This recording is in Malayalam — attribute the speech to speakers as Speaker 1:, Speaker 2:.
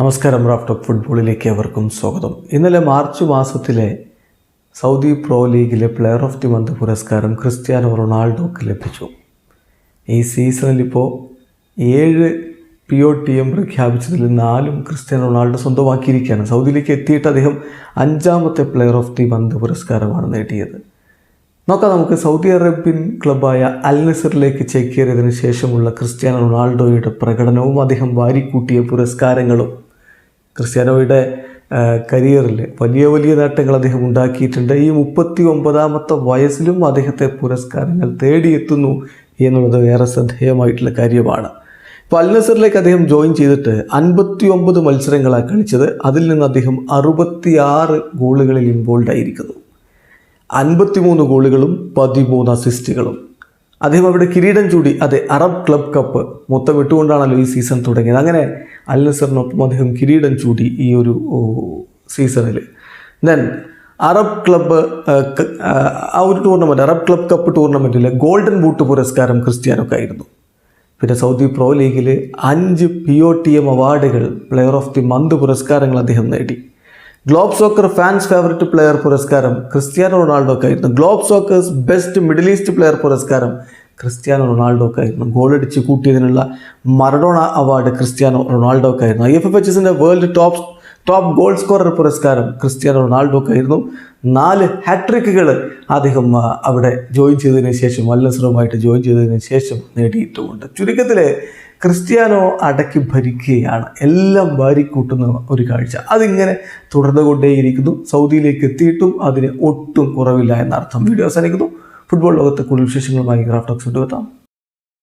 Speaker 1: നമസ്കാരം റാഫ്റ്റ് ഓഫ് ഫുട്ബോളിലേക്ക് അവർക്കും സ്വാഗതം. ഇന്നലെ മാർച്ച് മാസത്തിലെ സൗദി പ്രോ ലീഗിലെ പ്ലെയർ ഓഫ് ദി മന്ത് പുരസ്കാരം ക്രിസ്ത്യാനോ റൊണാൾഡോക്ക് ലഭിച്ചു. ഈ സീസണിൽ ഇപ്പോൾ ഏഴ് പി ഒ ടി എം പ്രഖ്യാപിച്ചതിൽ നാലും ക്രിസ്ത്യാനോ റൊണാൾഡോ സ്വന്തമാക്കിയിരിക്കുകയാണ്. സൗദിയിലേക്ക് എത്തിയിട്ട് അദ്ദേഹം അഞ്ചാമത്തെ പ്ലെയർ ഓഫ് ദി മന്ത് പുരസ്കാരമാണ് നേടിയത്. നോക്കാം നമുക്ക് സൗദി അറേബ്യൻ ക്ലബായ അൽ നസറിലേക്ക് ചേക്കേറിയതിന് ശേഷമുള്ള ക്രിസ്ത്യാനോ റൊണാൾഡോയുടെ പ്രകടനവും അദ്ദേഹം വാരിക്കൂട്ടിയ പുരസ്കാരങ്ങളും ക്രിസ്ത്യാനോയുടെ കരിയറിൽ വലിയ വലിയ നേട്ടങ്ങൾ അദ്ദേഹം ഉണ്ടാക്കിയിട്ടുണ്ട്. ഈ മുപ്പത്തി ഒമ്പതാമത്തെ വയസ്സിലും അദ്ദേഹത്തെ പുരസ്കാരങ്ങൾ തേടിയെത്തുന്നു എന്നുള്ളത് ഏറെ ശ്രദ്ധേയമായിട്ടുള്ള കാര്യമാണ്. ഇപ്പോൾ അൽനസറിലേക്ക് അദ്ദേഹം ജോയിൻ ചെയ്തിട്ട് അൻപത്തി ഒമ്പത് മത്സരങ്ങളാണ് കളിച്ചത്. അതിൽ നിന്ന് അദ്ദേഹം അറുപത്തിയാറ് ഗോളുകളിൽ ഇൻവോൾവ് ആയിരിക്കുന്നു. അൻപത്തിമൂന്ന് ഗോളുകളും പതിമൂന്ന് അസിസ്റ്റുകളും അദ്ദേഹം അവിടെ കിരീടം ചൂടി. അതെ അറബ് ക്ലബ് കപ്പ് മൊത്തം ഇട്ടുകൊണ്ടാണല്ലോ ഈ സീസൺ തുടങ്ങിയത്. അങ്ങനെ അൽ നസറിനൊപ്പം അദ്ദേഹം കിരീടം ചൂടി ഈ ഒരു സീസണിൽ ദെൻ അറബ് ക്ലബ്ബ് ആ ഒരു ടൂർണമെന്റ് അറബ് ക്ലബ് കപ്പ് ടൂർണമെന്റിലെ ഗോൾഡൻ ബൂട്ട് പുരസ്കാരം ക്രിസ്ത്യാനോക്കായിരുന്നു പിന്നെ സൗദി പ്രോ ലീഗിൽ അഞ്ച് പി ഒ ടി എം അവാർഡുകൾ പ്ലെയർ ഓഫ് ദി മന്ത് പുരസ്കാരങ്ങൾ അദ്ദേഹം നേടി. Globe soccer fans favourite player പുരസ്കാരം Cristiano റൊണാൾഡോക്കായിരുന്നു globe soccer's best middle east player പുരസ്കാരം ക്രിസ്ത്യാനോ റൊണാൾഡോക്കായിരുന്നു ഗോളടിച്ച് കൂട്ടിയതിനുള്ള മറഡോണ അവാർഡ് ക്രിസ്ത്യാനോ റൊണാൾഡോക്കായിരുന്നു ഐ എഫ് എഫ് എച്ച് എസിന്റെ world top top goal scorer പുരസ്കാരം ക്രിസ്ത്യാനോ റൊണാൾഡോക്കായിരുന്നു നാല് ഹാട്രിക്കുകൾ അദ്ദേഹം അവിടെ ജോയിൻ ചെയ്തതിന് ശേഷം വല്ലസറുമായിട്ട് ജോയിൻ ചെയ്തതിന് ശേഷം നേടിയിട്ടുമുണ്ട് ചുരുക്കത്തിൽ ക്രിസ്ത്യാനോ അടക്കി ഭരിക്കുകയാണ്. എല്ലാം വാരിക്കൂട്ടുന്ന ഒരു കാഴ്ച. അതിങ്ങനെ തുടർന്നുകൊണ്ടേയിരിക്കുന്നു. സൗദിയിലേക്ക് എത്തിയിട്ടും അതിന് ഒട്ടും കുറവില്ല എന്നർത്ഥം. വീഡിയോ അവസാനിക്കുന്നു. ഫുട്ബോൾ ലോകത്തെ കൂടുതൽ വിശേഷങ്ങളുമായി ഗ്രാഫ്റ്റോക്സ് കൊണ്ടുവെത്താം